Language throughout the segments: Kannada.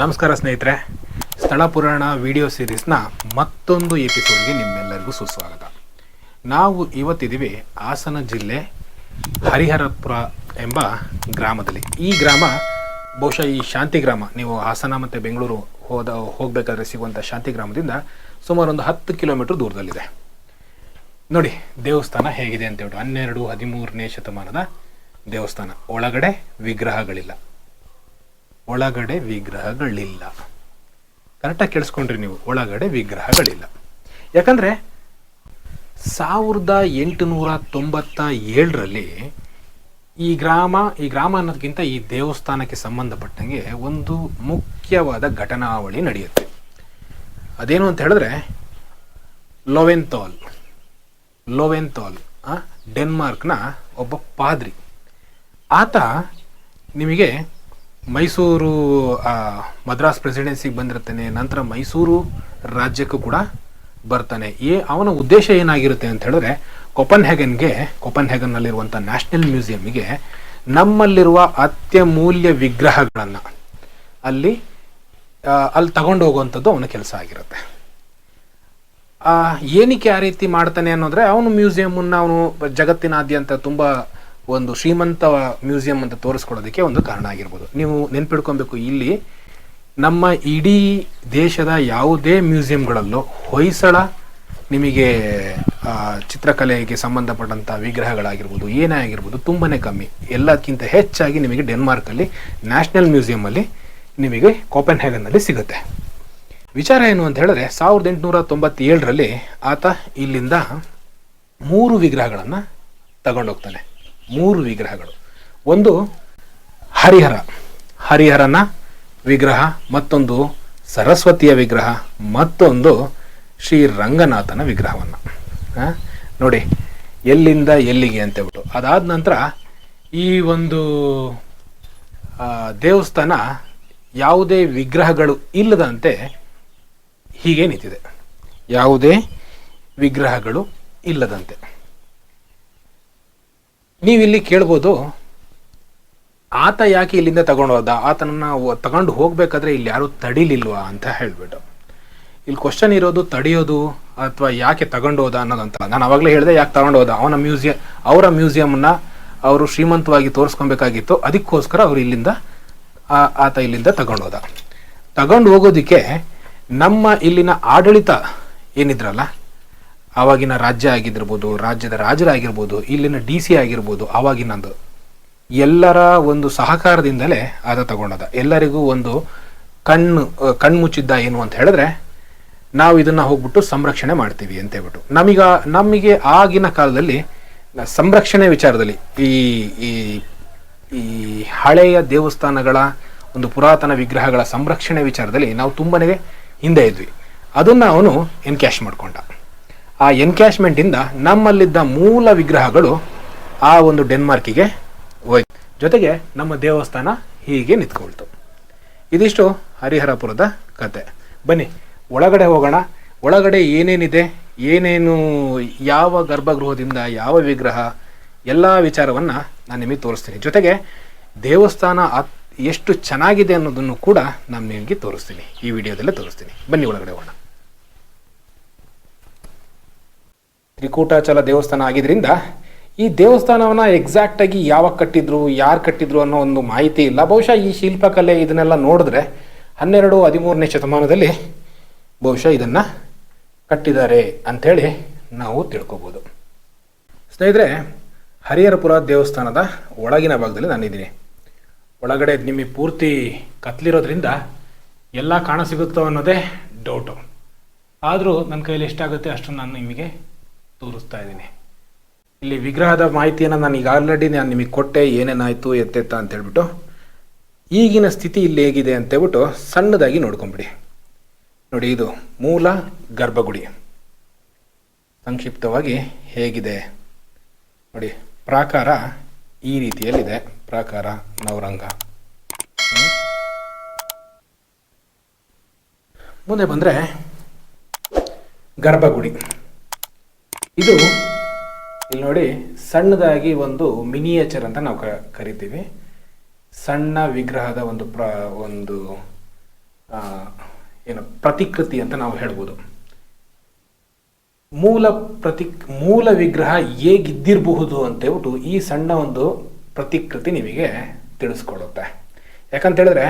ನಮಸ್ಕಾರ ಸ್ನೇಹಿತರೆ. ಸ್ಥಳ ಪುರಾಣ ವಿಡಿಯೋ ಸೀರೀಸ್ನ ಮತ್ತೊಂದು ಎಪಿಸೋಡ್ಗೆ ನಿಮ್ಮೆಲ್ಲರಿಗೂ ಸುಸ್ವಾಗತ. ನಾವು ಇವತ್ತಿದ್ದೀವಿ ಹಾಸನ ಜಿಲ್ಲೆ ಹರಿಹರಪುರ ಎಂಬ ಗ್ರಾಮದಲ್ಲಿ. ಈ ಗ್ರಾಮ ಬಹುಶಃ ಈ ಶಾಂತಿ ಗ್ರಾಮ, ನೀವು ಹಾಸನ ಮತ್ತು ಬೆಂಗಳೂರು ಹೋದ, ಹೋಗಬೇಕಾದ್ರೆ ಸಿಗುವಂಥ ಶಾಂತಿ ಗ್ರಾಮದಿಂದ ಸುಮಾರು ಒಂದು ಹತ್ತು ಕಿಲೋಮೀಟರ್ ದೂರದಲ್ಲಿದೆ. ನೋಡಿ, ದೇವಸ್ಥಾನ ಹೇಗಿದೆ ಅಂತ ಹೇಳ್ಬಿಟ್ಟು ಹನ್ನೆರಡು ಹದಿಮೂರನೇ ಶತಮಾನದ ದೇವಸ್ಥಾನ. ಒಳಗಡೆ ವಿಗ್ರಹಗಳಿಲ್ಲ. ಒಳಗಡೆ ವಿಗ್ರಹಗಳಿಲ್ಲ. ಕರೆಕ್ಟಾಗಿ ಕೇಳಿಸ್ಕೊಂಡ್ರಿ ನೀವು ಒಳಗಡೆ ವಿಗ್ರಹಗಳಿಲ್ಲ. ಯಾಕಂದ್ರೆ ಸಾವಿರದ ಎಂಟುನೂರ ತೊಂಬತ್ತ ಏಳರಲ್ಲಿ ಈ ಗ್ರಾಮ ಈ ಗ್ರಾಮ ಅನ್ನೋದಕ್ಕಿಂತ ಈ ದೇವಸ್ಥಾನಕ್ಕೆ ಸಂಬಂಧಪಟ್ಟಂಗೆ ಒಂದು ಮುಖ್ಯವಾದ ಘಟನಾವಳಿ ನಡೆಯುತ್ತೆ. ಅದೇನು ಅಂತ ಹೇಳಿದ್ರೆ ಲೊವೆಂತಾಲ್ ಆ, ಡೆನ್ಮಾರ್ಕ್ನ ಒಬ್ಬ ಪಾದ್ರಿ. ಆತ ನಿಮಗೆ ಮೈಸೂರು ಮದ್ರಾಸ್ ಪ್ರೆಸಿಡೆನ್ಸಿಗೆ ಬಂದಿರ್ತಾನೆ ನಂತರ ಮೈಸೂರು ರಾಜ್ಯಕ್ಕೂ ಕೂಡ ಬರ್ತಾನೆ. ಏ ಅವನ ಉದ್ದೇಶ ಏನಾಗಿರುತ್ತೆ ಅಂತ ಹೇಳಿದ್ರೆ ಕೊಪನ್ ಹ್ಯಾಗನ್ಗೆ ಕೊಪನ್ ಹ್ಯಾಗನ್ನಲ್ಲಿರುವಂಥ ನ್ಯಾಷನಲ್ ಮ್ಯೂಸಿಯಂಗೆ ನಮ್ಮಲ್ಲಿರುವ ಅತ್ಯಮೂಲ್ಯ ವಿಗ್ರಹಗಳನ್ನು ಅಲ್ಲಿ ಅಲ್ಲಿ ತಗೊಂಡು ಹೋಗುವಂಥದ್ದು ಅವನ ಕೆಲಸ ಆಗಿರುತ್ತೆ. ಏನಕ್ಕೆ ಆ ರೀತಿ ಮಾಡ್ತಾನೆ ಅನ್ನೋದ್ರೆ, ಅವನು ಮ್ಯೂಸಿಯಮನ್ನು ಅವನು ಜಗತ್ತಿನಾದ್ಯಂತ ತುಂಬ ಒಂದು ಶ್ರೀಮಂತ ಮ್ಯೂಸಿಯಂ ಅಂತ ತೋರಿಸ್ಕೊಡೋದಕ್ಕೆ ಒಂದು ಕಾರಣ ಆಗಿರ್ಬೋದು. ನೀವು ನೆನ್ಪಿಡ್ಕೊಬೇಕು, ಇಲ್ಲಿ ನಮ್ಮ ಇಡೀ ದೇಶದ ಯಾವುದೇ ಮ್ಯೂಸಿಯಂಗಳಲ್ಲೂ ಹೊಯ್ಸಳ ನಿಮಗೆ ಚಿತ್ರಕಲೆಗೆ ಸಂಬಂಧಪಟ್ಟಂಥ ವಿಗ್ರಹಗಳಾಗಿರ್ಬೋದು, ಏನೇ ಆಗಿರ್ಬೋದು ತುಂಬಾ ಕಮ್ಮಿ. ಎಲ್ಲಕ್ಕಿಂತ ಹೆಚ್ಚಾಗಿ ನಿಮಗೆ ಡೆನ್ಮಾರ್ಕಲ್ಲಿ, ನ್ಯಾಷನಲ್ ಮ್ಯೂಸಿಯಮಲ್ಲಿ ನಿಮಗೆ ಕೋಪನ್ ಹ್ಯಾಗನ್ನಲ್ಲಿ ಸಿಗುತ್ತೆ. ವಿಚಾರ ಏನು ಅಂತ ಹೇಳಿದ್ರೆ, ಸಾವಿರದ ಎಂಟುನೂರ ತೊಂಬತ್ತೇಳರಲ್ಲಿ ಆತ ಇಲ್ಲಿಂದ ಮೂರು ವಿಗ್ರಹಗಳನ್ನು ತಗೊಂಡೋಗ್ತಾನೆ. ಮೂರು ವಿಗ್ರಹಗಳು. ಒಂದು ಹರಿಹರ. ಹರಿಹರನ ವಿಗ್ರಹ, ಮತ್ತೊಂದು ಸರಸ್ವತಿಯ ವಿಗ್ರಹ, ಮತ್ತೊಂದು ಶ್ರೀ ರಂಗನಾಥನ ವಿಗ್ರಹವನ್ನು. ನೋಡಿ, ಎಲ್ಲಿಂದ ಎಲ್ಲಿಗೆ ಅಂತ ಹೇಳ್ಬಿಟ್ಟು. ಅದಾದ ನಂತರ ಈ ಒಂದು ದೇವಸ್ಥಾನ ಯಾವುದೇ ವಿಗ್ರಹಗಳು ಇಲ್ಲದಂತೆ ಹೀಗೆ ನಿಂತಿದೆ. ಯಾವುದೇ ವಿಗ್ರಹಗಳು ಇಲ್ಲದಂತೆ. ನೀವಿಲ್ಲಿ ಕೇಳ್ಬೋದು, ಆತ ಯಾಕೆ ಇಲ್ಲಿಂದ ತಗೊಂಡು ಹೋದ? ಆತನನ್ನ ತಗೊಂಡು ಹೋಗ್ಬೇಕಾದ್ರೆ ಇಲ್ಲಿ ಯಾರು ತಡಿಲಿಲ್ವಾ ಅಂತ ಹೇಳ್ಬಿಟ್ಟು. ಇಲ್ಲಿ ಕ್ವಶನ್ ಇರೋದು ತಡೆಯೋದು ಅಥವಾ ಯಾಕೆ ತಗೊಂಡು ಹೋದ ಅನ್ನೋದಂತ ನಾನು ಅವಾಗಲೇ ಹೇಳಿದೆ ಯಾಕೆ ತಗೊಂಡು ಹೋದ? ಅವನ ಮ್ಯೂಸಿಯಂ ಅವರ ಮ್ಯೂಸಿಯಂನ ಅವರು ಶ್ರೀಮಂತವಾಗಿ ತೋರಿಸ್ಕೊಬೇಕಾಗಿತ್ತು. ಅದಕ್ಕೋಸ್ಕರ ಅವರು ಇಲ್ಲಿಂದ ಆತ ಇಲ್ಲಿಂದ ತಗೊಂಡು ಹೋದ. ತಗೊಂಡು ಹೋಗೋದಕ್ಕೆ ನಮ್ಮ ಇಲ್ಲಿನ ಆಡಳಿತ ಏನಿದ್ರಲ್ಲ ಆವಾಗಿನ ರಾಜ್ಯ ಆಗಿರ್ಬೋದು, ರಾಜ್ಯದ ರಾಜರಾಗಿರ್ಬೋದು, ಇಲ್ಲಿನ ಡಿ ಸಿ ಆಗಿರ್ಬೋದು, ಆವಾಗಿನದು. ಎಲ್ಲರ ಒಂದು ಸಹಕಾರದಿಂದಲೇ ಆತ ತಗೊಂಡದ. ಎಲ್ಲರಿಗೂ ಒಂದು ಕಣ್ಣು ಕಣ್ಣು ಕಣ್ಮುಚ್ಚಿದ್ದ ಏನು ಅಂತ ಹೇಳಿದ್ರೆ, ನಾವು ಇದನ್ನ ಹೋಗ್ಬಿಟ್ಟು ಸಂರಕ್ಷಣೆ ಮಾಡ್ತೀವಿ ಅಂತ ಹೇಳ್ಬಿಟ್ಟು. ನಮಗ, ನಮಗೆ ಆಗಿನ ಕಾಲದಲ್ಲಿ ಸಂರಕ್ಷಣೆ ವಿಚಾರದಲ್ಲಿ ಈ ಈ ಈ ಹಳೆಯ ದೇವಸ್ಥಾನಗಳ ಒಂದು ಪುರಾತನ ವಿಗ್ರಹಗಳ ಸಂರಕ್ಷಣೆ ವಿಚಾರದಲ್ಲಿ ನಾವು ತುಂಬನೇ ಹಿಂದೆ ಇದ್ವಿ. ಅದನ್ನ ಅವನು ಎನ್ಕ್ಯಾಶ್ ಮಾಡ್ಕೊಂಡ. ಆ ಎನ್ಕ್ಯಾಶ್ಮೆಂಟಿಂದ ನಮ್ಮಲ್ಲಿದ್ದ ಮೂಲ ವಿಗ್ರಹಗಳು ಆ ಒಂದು ಡೆನ್ಮಾರ್ಕಿಗೆ ಹೋಯ್ತು ಜೊತೆಗೆ ನಮ್ಮ ದೇವಸ್ಥಾನ ಹೀಗೆ ನಿಂತ್ಕೊಳ್ತು. ಇದಿಷ್ಟು ಹರಿಹರಪುರದ ಕತೆ. ಬನ್ನಿ, ಒಳಗಡೆ ಹೋಗೋಣ. ಒಳಗಡೆ ಏನೇನಿದೆ? ಏನೇನು, ಯಾವ ಗರ್ಭಗೃಹದಿಂದ ಯಾವ ವಿಗ್ರಹ? ಎಲ್ಲ ವಿಚಾರವನ್ನು ನಾನು ನಿಮಗೆ ತೋರಿಸ್ತೀನಿ. ಜೊತೆಗೆ ದೇವಸ್ಥಾನ ಎಷ್ಟು ಚೆನ್ನಾಗಿದೆ ಅನ್ನೋದನ್ನು ಕೂಡ ನಾನು ನಿಮಗೆ ತೋರಿಸ್ತೀನಿ. ಈ ವಿಡಿಯೋದಲ್ಲೇ ತೋರಿಸ್ತೀನಿ. ಬನ್ನಿ, ಒಳಗಡೆ ಹೋಗೋಣ. ತ್ರಿಕೂಟಾಚಲ ದೇವಸ್ಥಾನ ಆಗಿದ್ರಿಂದ ಈ ದೇವಸ್ಥಾನವನ್ನ ಎಕ್ಸಾಕ್ಟ್ ಆಗಿ ಯಾವಾಗ ಕಟ್ಟಿದ್ರು, ಯಾರು ಕಟ್ಟಿದ್ರು ಅನ್ನೋ ಒಂದು ಮಾಹಿತಿ ಇಲ್ಲ. ಬಹುಶಃ ಈ ಶಿಲ್ಪಕಲೆ ಇದನ್ನೆಲ್ಲ ನೋಡಿದ್ರೆ ಹನ್ನೆರಡು, ಹದಿಮೂರನೇ ಶತಮಾನದಲ್ಲಿ ಬಹುಶಃ ಇದನ್ನ ಕಟ್ಟಿದ್ದಾರೆ ಅಂಥೇಳಿ ನಾವು ತಿಳ್ಕೊಬೋದು. ಸ್ನೇಹಿತರೆ, ಹರಿಹರಪುರ ದೇವಸ್ಥಾನದ ಒಳಗಿನ ಭಾಗದಲ್ಲಿ ನಾನಿದ್ದೀನಿ. ಒಳಗಡೆ ನಿಮಗೆ ಪೂರ್ತಿ ಕತ್ಲಿರೋದ್ರಿಂದ ಎಲ್ಲ ಕಾಣಸಿಗುತ್ತೋ ಅನ್ನೋದೇ ಡೌಟು ಆದರೂ ನನ್ನ ಕೈಯಲ್ಲಿ ಎಷ್ಟಾಗುತ್ತೆ ಅಷ್ಟು ನಾನು ನಿಮಗೆ ತೋರಿಸ್ತಾ ಇದ್ದೀನಿ. ಇಲ್ಲಿ ವಿಗ್ರಹದ ಮಾಹಿತಿಯನ್ನು ನಾನು ಈಗ ಆಲ್ರೆಡಿ ನಾನು ನಿಮಗೆ ಕೊಟ್ಟೆ, ಏನೇನಾಯಿತು, ಎತ್ತೆತ್ತ ಅಂತ ಹೇಳ್ಬಿಟ್ಟು, ಈಗಿನ ಸ್ಥಿತಿ ಇಲ್ಲಿ ಹೇಗಿದೆ ಅಂತ ಹೇಳ್ಬಿಟ್ಟು ಸಣ್ಣದಾಗಿ ನೋಡ್ಕೊಂಬಿಡಿ. ನೋಡಿ, ಇದು ಮೂಲ ಗರ್ಭಗುಡಿ. ಸಂಕ್ಷಿಪ್ತವಾಗಿ ಹೇಗಿದೆ. ನೋಡಿ, ಪ್ರಾಕಾರ ಈ ರೀತಿಯಲ್ಲಿದೆ. ಪ್ರಾಕಾರ ನವರಂಗ. ಮುಂದೆ ಬಂದರೆ ಗರ್ಭಗುಡಿ. ಇದು ಇಲ್ಲಿ ನೋಡಿ ಸಣ್ಣದಾಗಿ ಒಂದು ಮಿನಿಯೇಚರ್ ಅಂತ ನಾವು ಕರಿತೀವಿ. ಸಣ್ಣ ವಿಗ್ರಹದ ಒಂದು ಪ್ರ ಒಂದು ಏನು ಪ್ರತಿಕೃತಿ ಅಂತ ನಾವು ಹೇಳ್ಬೋದು. ಮೂಲ ಪ್ರತಿ ಮೂಲ ವಿಗ್ರಹ ಹೇಗಿದ್ದಿರಬಹುದು ಅಂತ ಹೇಳ್ಬಿಟ್ಟು ಈ ಸಣ್ಣ ಒಂದು ಪ್ರತಿಕೃತಿ ನಿಮಗೆ ತಿಳಿಸ್ಕೊಡುತ್ತೆ. ಯಾಕಂತ ಹೇಳಿದ್ರೆ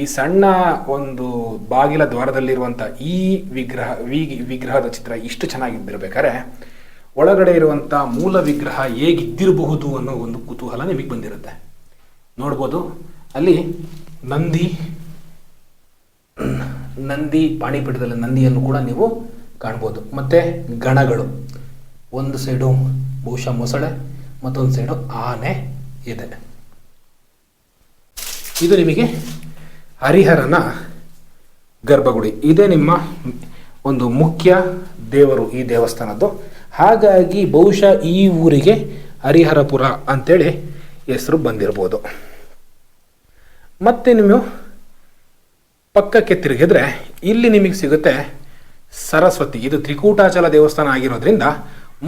ಈ ಸಣ್ಣ ಒಂದು ಬಾಗಿಲ ದ್ವಾರದಲ್ಲಿರುವಂಥ ಈ ವಿಗ್ರಹ ವಿಗ್ರಹದ ಚಿತ್ರ ಇಷ್ಟು ಚೆನ್ನಾಗಿದ್ದಿರ್ಬೇಕಾದ್ರೆ ಒಳಗಡೆ ಇರುವಂಥ ಮೂಲ ವಿಗ್ರಹ ಹೇಗಿದ್ದಿರಬಹುದು ಅನ್ನೋ ಒಂದು ಕುತೂಹಲ ನಿಮಗೆ ಬಂದಿರುತ್ತೆ. ನೋಡ್ಬೋದು, ಅಲ್ಲಿ ನಂದಿ ನಂದಿ ಪಾಣಿಪೀಠದಲ್ಲಿ ನಂದಿಯನ್ನು ಕೂಡ ನೀವು ಕಾಣ್ಬೋದು. ಮತ್ತು ಗಣಗಳು, ಒಂದು ಸೈಡು ಬಹುಶಃ ಮೊಸಳೆ, ಮತ್ತೊಂದು ಸೈಡು ಆನೆ ಇದೆ. ಇದು ನಿಮಗೆ ಹರಿಹರನ ಗರ್ಭಗುಡಿ. ಇದೇ ನಿಮ್ಮ ಒಂದು ಮುಖ್ಯ ದೇವರು ಈ ದೇವಸ್ಥಾನದ್ದು. ಹಾಗಾಗಿ ಬಹುಶಃ ಈ ಊರಿಗೆ ಹರಿಹರಪುರ ಅಂತೇಳಿ ಹೆಸರು ಬಂದಿರ್ಬೋದು. ಮತ್ತೆ ನೀವು ಪಕ್ಕಕ್ಕೆ ತಿರುಗಿದ್ರೆ ಇಲ್ಲಿ ನಿಮಗೆ ಸಿಗುತ್ತೆ ಸರಸ್ವತಿ. ಇದು ತ್ರಿಕೂಟಾಚಲ ದೇವಸ್ಥಾನ ಆಗಿರೋದ್ರಿಂದ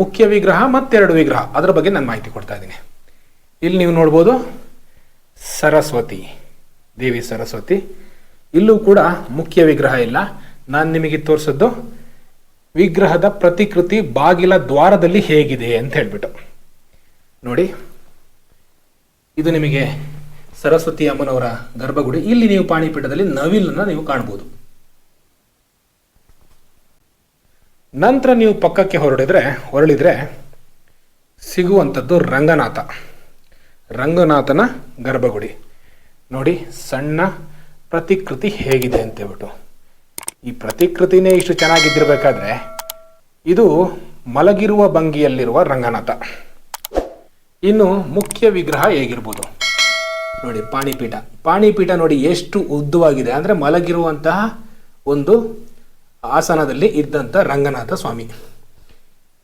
ಮುಖ್ಯ ವಿಗ್ರಹ ಮತ್ತೆರಡು ವಿಗ್ರಹ. ಅದರ ಬಗ್ಗೆ ನಾನು ಮಾಹಿತಿ ಕೊಡ್ತಾ ಇದ್ದೀನಿ. ಇಲ್ಲಿ ನೀವು ನೋಡ್ಬೋದು ಸರಸ್ವತಿ, ದೇವಿ ಸರಸ್ವತಿ. ಇಲ್ಲೂ ಕೂಡ ಮುಖ್ಯ ವಿಗ್ರಹ ಇಲ್ಲ. ನಾನು ನಿಮಗೆ ತೋರಿಸಿದ್ದು ವಿಗ್ರಹದ ಪ್ರತಿಕೃತಿ ಬಾಗಿಲ ದ್ವಾರದಲ್ಲಿ ಹೇಗಿದೆ ಅಂತ ಹೇಳ್ಬಿಟ್ಟು. ನೋಡಿ, ಇದು ನಿಮಗೆ ಸರಸ್ವತಿ ಅಮ್ಮನವರ ಗರ್ಭಗುಡಿ. ಇಲ್ಲಿ ನೀವು ಪಾಣಿಪೀಠದಲ್ಲಿ ನವಿಲನ್ನು ನೀವು ಕಾಣ್ಬೋದು. ನಂತರ ನೀವು ಪಕ್ಕಕ್ಕೆ ಹೊರಡಿದ್ರೆ, ಹೊರಳಿದ್ರೆ ಸಿಗುವಂಥದ್ದು ರಂಗನಾಥ. ರಂಗನಾಥನ ಗರ್ಭಗುಡಿ. ನೋಡಿ, ಸಣ್ಣ ಪ್ರತಿಕೃತಿ ಹೇಗಿದೆ ಅಂತ ಹೇಳ್ಬಿಟ್ಟು. ಈ ಪ್ರತಿಕೃತಿನೇ ಇಷ್ಟು ಚೆನ್ನಾಗಿದ್ದಿರಬೇಕಾದ್ರೆ ಇದು ಮಲಗಿರುವ ಭಂಗಿಯಲ್ಲಿರುವ ರಂಗನಾಥ. ಇನ್ನು ಮುಖ್ಯ ವಿಗ್ರಹ ಹೇಗಿರ್ಬೋದು? ನೋಡಿ, ಪಾಣಿಪೀಠ. ಪಾಣಿಪೀಠ ನೋಡಿ ಎಷ್ಟು ಉದ್ದವಾಗಿದೆ. ಅಂದರೆ ಮಲಗಿರುವಂತಹ ಒಂದು ಆಸನದಲ್ಲಿ ಇದ್ದಂಥ ರಂಗನಾಥ ಸ್ವಾಮಿ.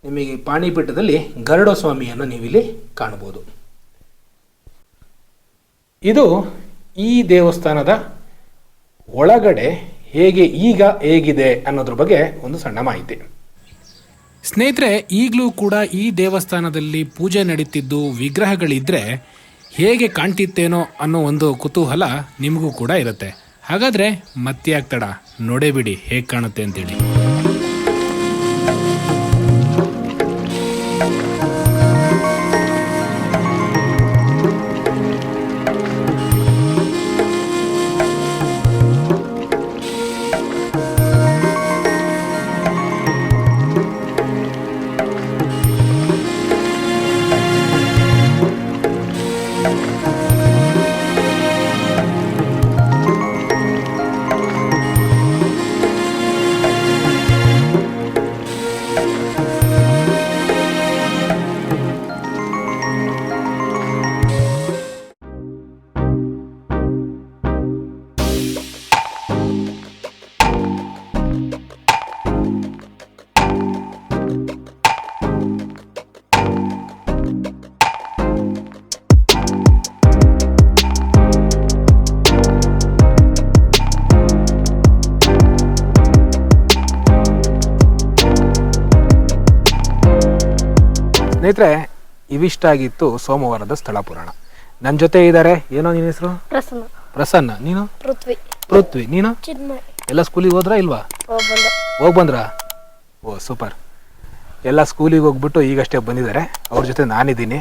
ನಿಮಗೆ ಪಾಣಿಪೀಠದಲ್ಲಿ ಗರುಡ ಸ್ವಾಮಿಯನ್ನು ನೀವಿಲ್ಲಿ ಕಾಣಬಹುದು. ಇದು ಈ ದೇವಸ್ಥಾನದ ಒಳಗಡೆ ಹೇಗೆ ಈಗ ಹೇಗಿದೆ ಅನ್ನೋದ್ರ ಬಗ್ಗೆ ಒಂದು ಸಣ್ಣ ಮಾಹಿತಿ. ಸ್ನೇಹಿತರೆ, ಈಗಲೂ ಕೂಡ ಈ ದೇವಸ್ಥಾನದಲ್ಲಿ ಪೂಜೆ ನಡೀತಿದ್ದು ವಿಗ್ರಹಗಳಿದ್ರೆ ಹೇಗೆ ಕಾಣ್ತಿತ್ತೇನೋ ಅನ್ನೋ ಒಂದು ಕುತೂಹಲ ನಿಮಗೂ ಕೂಡ ಇರುತ್ತೆ. ಹಾಗಾದ್ರೆ ಮತ್ತೆ ಆಗ್ತಡ ನೋಡೇ ಬಿಡಿ ಹೇಗೆ ಕಾಣುತ್ತೆ ಅಂತೇಳಿ. ಸ್ನೇಹಿತರೆ ಇವಿಷ್ಟಾಗಿತ್ತು ಸೋಮವಾರದ ಸ್ಥಳ ಪುರಾಣ. ನನ್ನ ಜೊತೆ ಇದ್ದಾರೆ ಏನೋ ನಿನ್ನ ಹೆಸರು? ಪ್ರಸನ್ನ. ಪ್ರಸನ್ನ ನೀನು? ಪೃಥ್ವಿ. ಪೃಥ್ವಿ ನೀನು? ಎಲ್ಲ ಸ್ಕೂಲಿಗೆ ಹೋದ್ರ ಇಲ್ವಾ? ಹೋಗಿ ಬಂದ್ರಾ? ಓ ಸೂಪರ್ ಎಲ್ಲ ಸ್ಕೂಲಿಗೆ ಹೋಗ್ಬಿಟ್ಟು ಈಗಷ್ಟೇ ಬಂದಿದ್ದಾರೆ. ಅವ್ರ ಜೊತೆ ನಾನಿದ್ದೀನಿ.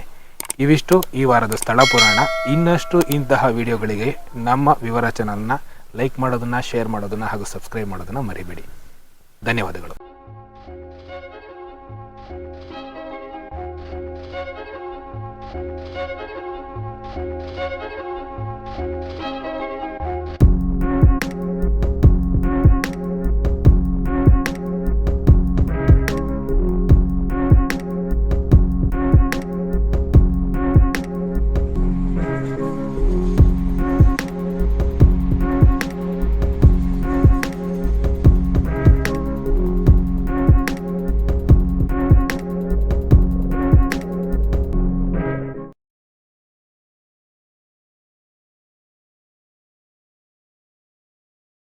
ಇವಿಷ್ಟು ಈ ವಾರದ ಸ್ಥಳ ಪುರಾಣ. ಇನ್ನಷ್ಟು ಇಂತಹ ವಿಡಿಯೋಗಳಿಗೆ ನಮ್ಮ ವಿವರ ಚಾನಲ್ನ ಲೈಕ್ ಮಾಡೋದನ್ನು ಶೇರ್ ಮಾಡೋದನ್ನು ಹಾಗೂ ಸಬ್ಸ್ಕ್ರೈಬ್ ಮಾಡೋದನ್ನು ಮರಿಬೇಡಿ. ಧನ್ಯವಾದಗಳು. Música